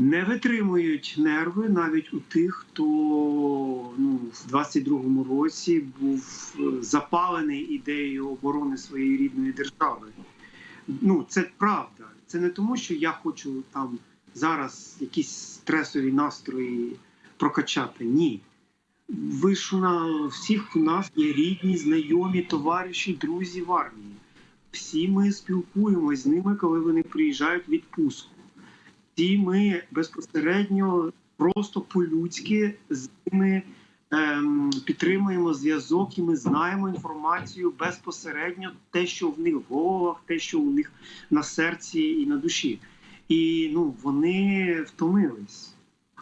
Не витримують нерви навіть у тих, хто ну, в 22-му році був е, запалений ідеєю оборони своєї рідної держави. Ну, це правда. Це не тому, що я хочу там зараз якісь стресові настрої прокачати. Ні. Ви ж на всіх у нас є рідні, знайомі, товариші, друзі в армії. Всі ми спілкуємось з ними, коли вони приїжджають в відпустку. Всі ми безпосередньо, просто по-людськи з ними ем, підтримуємо зв'язок, і ми знаємо інформацію безпосередньо, те, що в них в головах, те, що у них на серці і на душі. І ну, вони втомились.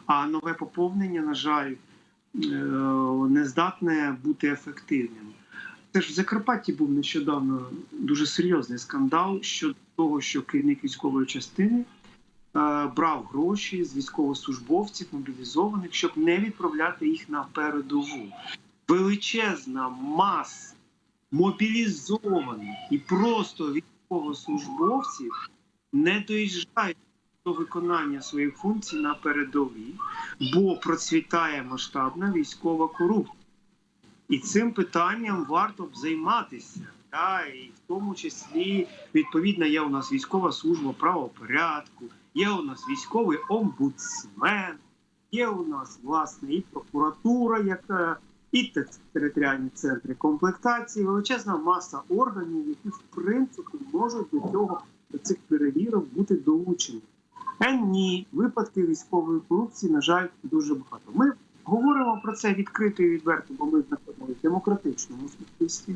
А нове поповнення, на жаль, е, не здатне бути ефективним. Це ж в Закарпатті був нещодавно дуже серйозний скандал щодо того, що керівник військової частини брав гроші з військовослужбовців мобілізованих, щоб не відправляти їх на передову. Величезна маса мобілізованих і просто військовослужбовців не доїжджають до виконання своїх функцій на передовій, бо процвітає масштабна військова корупція. І цим питанням варто б займатися. Та, і в тому числі, відповідно, є у нас військова служба правопорядку, є у нас військовий омбудсмен, є у нас власне і прокуратура, яка і територіальні центри комплектації, величезна маса органів, які в принципі можуть до цього до цих перевірок бути долучені. Е, ні, випадків військової корупції, на жаль, дуже багато. Ми говоримо про це відкрито і відверто, бо ми знаходимося в демократичному суспільстві.